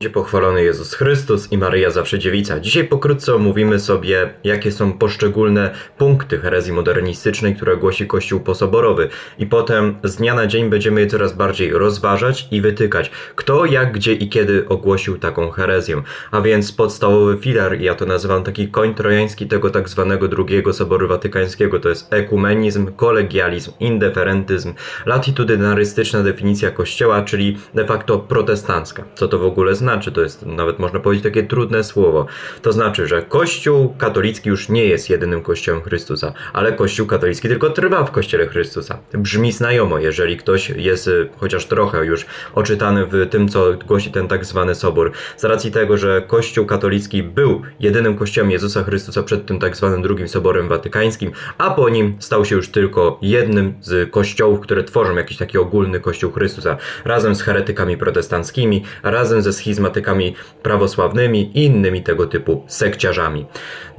Będzie pochwalony Jezus Chrystus i Maryja Zawsze Dziewica. Dzisiaj pokrótce omówimy sobie, jakie są poszczególne punkty herezji modernistycznej, które głosi Kościół posoborowy. I potem z dnia na dzień będziemy je coraz bardziej rozważać i wytykać, kto, jak, gdzie i kiedy ogłosił taką herezję. A więc podstawowy filar, ja to nazywam taki koń trojański tego tak zwanego drugiego Soboru Watykańskiego, to jest ekumenizm, kolegializm, indeferentyzm, latitudynarystyczna definicja Kościoła, czyli de facto protestancka. Co to w ogóle znaczy? Znaczy? To jest nawet można powiedzieć takie trudne słowo. To znaczy, że Kościół katolicki już nie jest jedynym Kościołem Chrystusa, ale Kościół katolicki tylko trwa w Kościele Chrystusa. Brzmi znajomo, jeżeli ktoś jest y, chociaż trochę już oczytany w tym, co głosi ten tak zwany sobór. Z racji tego, że Kościół katolicki był jedynym Kościołem Jezusa Chrystusa przed tym tak zwanym drugim Soborem Watykańskim, a po nim stał się już tylko jednym z kościołów, które tworzą jakiś taki ogólny Kościół Chrystusa, razem z heretykami protestanckimi, razem ze schizmami schizmatykami prawosławnymi i innymi tego typu sekciarzami.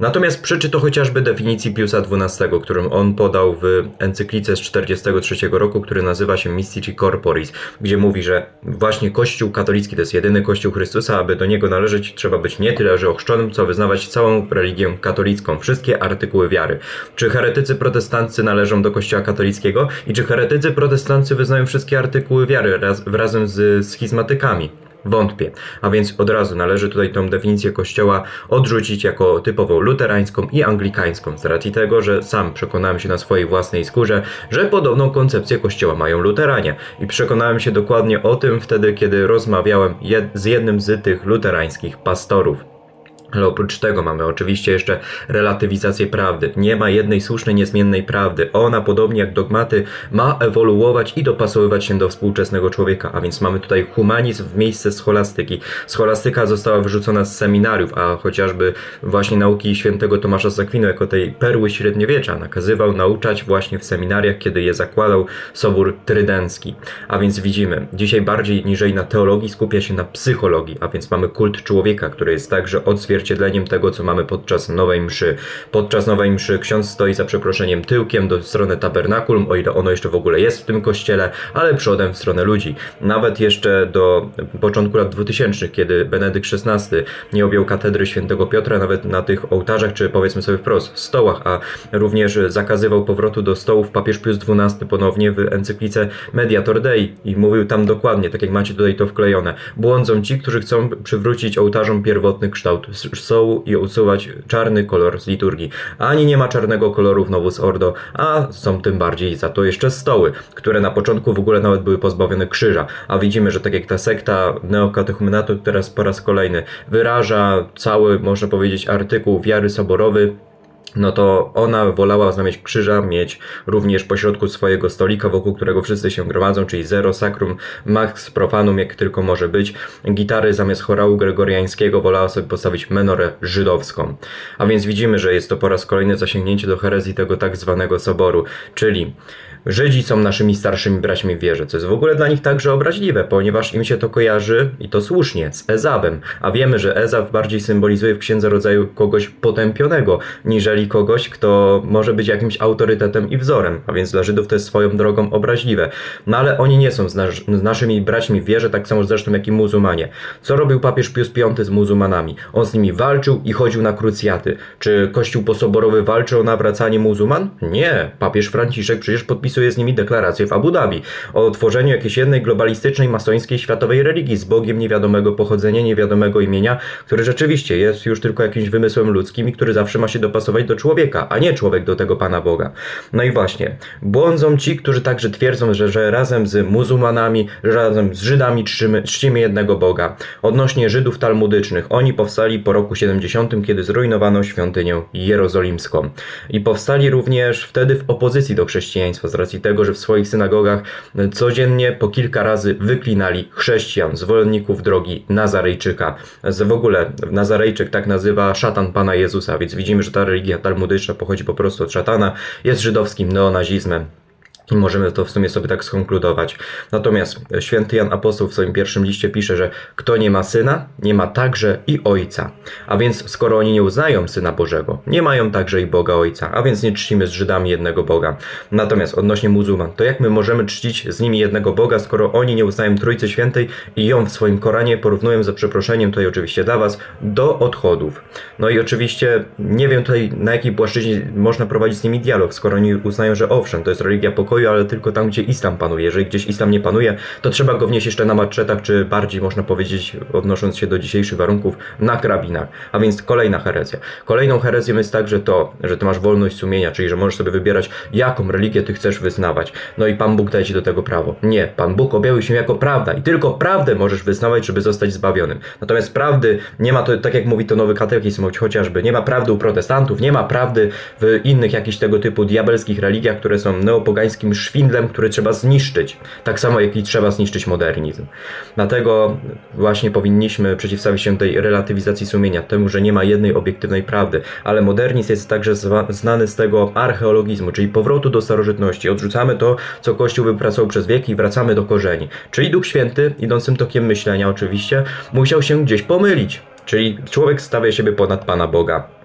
Natomiast przeczy to chociażby definicji Piusa XII, którą on podał w encyklice z 1943 roku, który nazywa się Mystici Corporis, gdzie mówi, że właśnie Kościół katolicki to jest jedyny Kościół Chrystusa, aby do niego należeć trzeba być nie tyle, że ochrzczonym, co wyznawać całą religię katolicką, wszystkie artykuły wiary. Czy heretycy protestancy należą do Kościoła katolickiego i czy heretycy protestancy wyznają wszystkie artykuły wiary raz, razem z schizmatykami? Wątpię. A więc od razu należy tutaj tą definicję kościoła odrzucić jako typowo luterańską i anglikańską, z racji tego, że sam przekonałem się na swojej własnej skórze, że podobną koncepcję kościoła mają luteranie. I przekonałem się dokładnie o tym wtedy, kiedy rozmawiałem jed z jednym z tych luterańskich pastorów. Ale oprócz tego mamy oczywiście jeszcze relatywizację prawdy. Nie ma jednej słusznej, niezmiennej prawdy. Ona, podobnie jak dogmaty, ma ewoluować i dopasowywać się do współczesnego człowieka. A więc mamy tutaj humanizm w miejsce scholastyki. Scholastyka została wyrzucona z seminariów, a chociażby właśnie nauki świętego Tomasza z Akwinu jako tej perły średniowiecza nakazywał nauczać właśnie w seminariach, kiedy je zakładał Sobór Trydencki. A więc widzimy, dzisiaj bardziej niżej na teologii skupia się na psychologii, a więc mamy kult człowieka, który jest także odzwierciedleniem odzwierciedleniem tego, co mamy podczas Nowej Mszy. Podczas Nowej Mszy ksiądz stoi za przeproszeniem tyłkiem do strony tabernakulum, o ile ono jeszcze w ogóle jest w tym kościele, ale przodem w stronę ludzi. Nawet jeszcze do początku lat 2000, kiedy Benedykt XVI nie objął katedry świętego Piotra, nawet na tych ołtarzach, czy powiedzmy sobie wprost, stołach, a również zakazywał powrotu do stołów papież Pius XII ponownie w encyklice Mediator Dei i mówił tam dokładnie, tak jak macie tutaj to wklejone. Błądzą ci, którzy chcą przywrócić ołtarzom pierwotny kształt stołu i usuwać czarny kolor z liturgii. Ani nie ma czarnego koloru w Novus Ordo, a są tym bardziej za to jeszcze stoły, które na początku w ogóle nawet były pozbawione krzyża. A widzimy, że tak jak ta sekta neokatechumenatu teraz po raz kolejny wyraża cały, można powiedzieć, artykuł wiary soborowy no to ona wolała zamiast krzyża mieć również pośrodku swojego stolika, wokół którego wszyscy się gromadzą, czyli zero sacrum, max profanum, jak tylko może być. Gitary zamiast chorału gregoriańskiego wolała sobie postawić menorę żydowską. A więc widzimy, że jest to po raz kolejny zasięgnięcie do herezji tego tak zwanego soboru, czyli Żydzi są naszymi starszymi braćmi w wierze, co jest w ogóle dla nich także obraźliwe, ponieważ im się to kojarzy, i to słusznie, z Ezawem. A wiemy, że Ezaw bardziej symbolizuje w księdze rodzaju kogoś potępionego, niżeli kogoś, kto może być jakimś autorytetem i wzorem. A więc dla Żydów to jest swoją drogą obraźliwe. No ale oni nie są z, nas z naszymi braćmi w wierze, tak samo zresztą jak i muzułmanie. Co robił papież Pius V z muzułmanami? On z nimi walczył i chodził na krucjaty. Czy Kościół posoborowy walczy o nawracanie muzułman? Nie. Papież Franciszek przecież podpisał podpisuje z nimi deklarację w Abu Dhabi o tworzeniu jakiejś jednej globalistycznej, masońskiej, światowej religii z Bogiem niewiadomego pochodzenia, niewiadomego imienia, który rzeczywiście jest już tylko jakimś wymysłem ludzkim i który zawsze ma się dopasować do człowieka, a nie człowiek do tego Pana Boga. No i właśnie, błądzą ci, którzy także twierdzą, że, że razem z muzułmanami, razem z Żydami czcimy, czcimy jednego Boga. Odnośnie Żydów talmudycznych, oni powstali po roku 70, kiedy zrujnowano świątynię jerozolimską. I powstali również wtedy w opozycji do chrześcijaństwa, racji tego, że w swoich synagogach codziennie po kilka razy wyklinali chrześcijan, zwolenników drogi Nazarejczyka. W ogóle Nazarejczyk tak nazywa szatan Pana Jezusa, więc widzimy, że ta religia talmudyczna pochodzi po prostu od szatana, jest żydowskim neonazizmem. I możemy to w sumie sobie tak skonkludować. Natomiast święty Jan Apostoł w swoim pierwszym liście pisze, że kto nie ma syna, nie ma także i ojca. A więc skoro oni nie uznają syna Bożego, nie mają także i Boga Ojca, a więc nie czcimy z Żydami jednego Boga. Natomiast odnośnie muzułman, to jak my możemy czcić z nimi jednego Boga, skoro oni nie uznają Trójcy Świętej i ją w swoim Koranie porównują za przeproszeniem, tutaj oczywiście dla Was, do odchodów. No i oczywiście nie wiem tutaj na jakiej płaszczyźnie można prowadzić z nimi dialog, skoro oni uznają, że owszem, to jest religia pokoju, ale tylko tam, gdzie islam panuje. Jeżeli gdzieś islam nie panuje, to trzeba go wnieść jeszcze na maczetach, czy bardziej można powiedzieć, odnosząc się do dzisiejszych warunków, na karabinach. A więc kolejna herezja. Kolejną herezją jest także to, że ty masz wolność sumienia, czyli że możesz sobie wybierać, jaką religię ty chcesz wyznawać. No i Pan Bóg daje ci do tego prawo. Nie, Pan Bóg objawił się jako prawda i tylko prawdę możesz wyznawać, żeby zostać zbawionym. Natomiast prawdy nie ma to, tak jak mówi to nowy katechizm, chociażby, nie ma prawdy u protestantów, nie ma prawdy w innych jakichś tego typu diabelskich religiach, które są neopogańskim szwindlem, który trzeba zniszczyć. Tak samo jak i trzeba zniszczyć modernizm. Dlatego właśnie powinniśmy przeciwstawić się tej relatywizacji sumienia, temu, że nie ma jednej obiektywnej prawdy, ale modernizm jest także znany z tego archeologizmu, czyli powrotu do starożytności. Odrzucamy to, co Kościół wypracował przez wieki i wracamy do korzeni. Czyli Duch Święty, idącym tokiem myślenia oczywiście, musiał się gdzieś pomylić. Czyli człowiek stawia siebie ponad Pana Boga.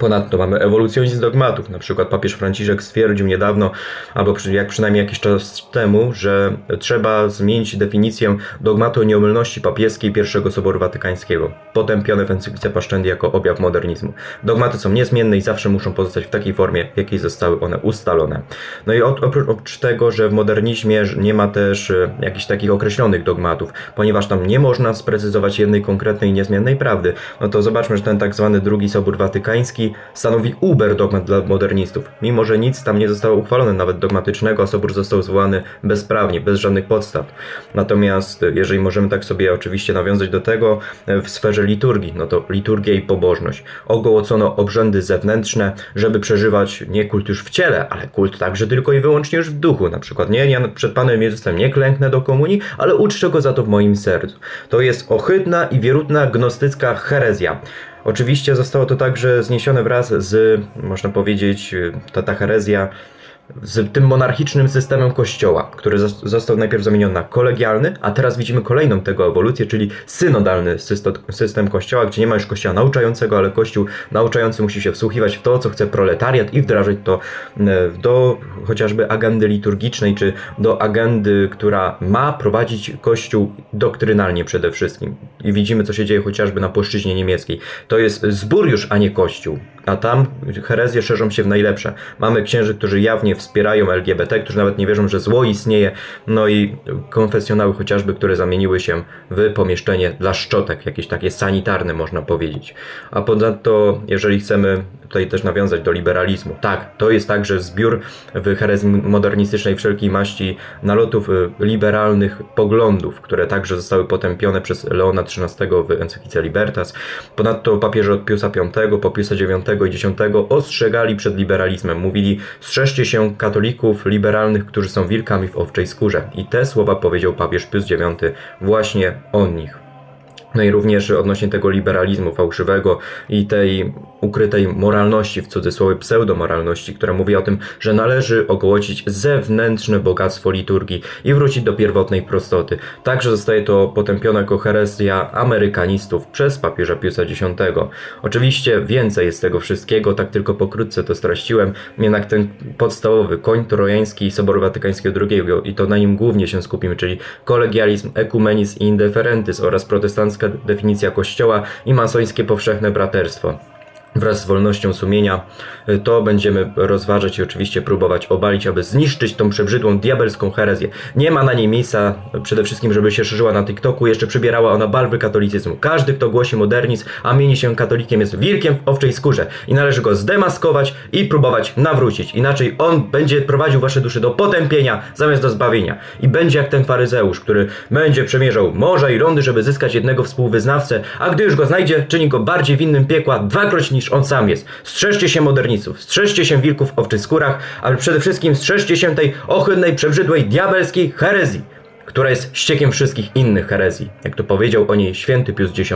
Ponadto mamy ewolucjonizm dogmatów. Na przykład papież Franciszek stwierdził niedawno, albo jak przynajmniej jakiś czas temu, że trzeba zmienić definicję dogmatu o nieomylności papieskiej pierwszego Soboru Watykańskiego, potępione w encyklice Paszczędy jako objaw modernizmu. Dogmaty są niezmienne i zawsze muszą pozostać w takiej formie, w jakiej zostały one ustalone. No i oprócz tego, że w modernizmie nie ma też e, jakichś takich określonych dogmatów, ponieważ tam nie można sprecyzować jednej konkretnej niezmiennej prawdy, no to zobaczmy, że ten tak zwany drugi Sobór Watykański stanowi uber dogmat dla modernistów. Mimo, że nic tam nie zostało uchwalone, nawet dogmatycznego, a Sobór został zwołany bezprawnie, bez żadnych podstaw. Natomiast e, jeżeli możemy tak sobie oczywiście nawiązać do tego e, w sferze liturgii, no to liturgia i pobożność. Ogołocono obrzędy zewnętrzne, żeby przeżywać nie kult już w ciele, ale kult także tylko i wyłącznie już w duchu. Na przykład nie, ja przed Panem Jezusem nie klęknę do komunii, ale uczczę Go za to w moim sercu. To jest ohydna i wierutna gnostycka herezja. Oczywiście zostało to także zniesione wraz z, można powiedzieć, ta, ta herezja z tym monarchicznym systemem kościoła, który zos- został najpierw zamieniony na kolegialny, a teraz widzimy kolejną tego ewolucję, czyli synodalny system, kościoła, gdzie nie ma już kościoła nauczającego, ale kościół nauczający musi się wsłuchiwać w to, co chce proletariat i wdrażać to e, do chociażby agendy liturgicznej, czy do agendy, która ma prowadzić kościół doktrynalnie przede wszystkim. I widzimy, co się dzieje chociażby na płaszczyźnie niemieckiej. To jest zbór już, a nie kościół. A tam herezje szerzą się w najlepsze. Mamy księży, którzy jawnie wspierają LGBT, którzy nawet nie wierzą, że zło istnieje. No i konfesjonały chociażby, które zamieniły się w pomieszczenie dla szczotek, jakieś takie sanitarne można powiedzieć. A ponadto, jeżeli chcemy tutaj też nawiązać do liberalizmu, tak, to jest także zbiór w herezji modernistycznej wszelkiej maści nalotów y, liberalnych poglądów, które także zostały potępione przez Leona XIII w encyklice Libertas. Ponadto papieże od Piusa V, po Piusa IX i X ostrzegali przed liberalizmem. Mówili, strzeżcie się katolików liberalnych, którzy są wilkami w owczej skórze. I te słowa powiedział papież Pius IX właśnie o nich. No i również odnośnie tego liberalizmu fałszywego i tej ukrytej moralności, w cudzysłowie pseudomoralności, która mówi o tym, że należy ogołocić zewnętrzne bogactwo liturgii i wrócić do pierwotnej prostoty. Także zostaje to potępione jako herezja amerykanistów przez papieża Piusa X. Oczywiście więcej jest tego wszystkiego, tak tylko pokrótce to straściłem, jednak ten podstawowy koń trojański Soboru Watykańskiego II i to na nim głównie się skupimy, czyli kolegializm, ekumenizm i indeferentyzm oraz protestancka definicja kościoła i masońskie powszechne braterstwo. Wraz z wolnością sumienia y, to będziemy rozważać i oczywiście próbować obalić, aby zniszczyć tą przebrzydłą diabelską herezję. Nie ma na niej miejsca przede wszystkim, żeby się szerzyła na TikToku, jeszcze przybierała ona barwy katolicyzmu. Każdy, kto głosi modernizm, a mieni się katolikiem, jest wilkiem w owczej skórze i należy go zdemaskować i próbować nawrócić. Inaczej on będzie prowadził wasze dusze do potępienia zamiast do zbawienia. I będzie jak ten faryzeusz, który będzie przemierzał morza i lądy, żeby zyskać jednego współwyznawcę, a gdy już go znajdzie, czyni go bardziej winnym piekła dwakroć niż on sam jest. Strzeżcie się modernistów, strzeżcie się wilków w owczych skórach, ale przede wszystkim strzeżcie się tej ohydnej, przebrzydłej, diabelskiej herezji, która jest ściekiem wszystkich innych herezji, jak to powiedział o niej święty Pius X.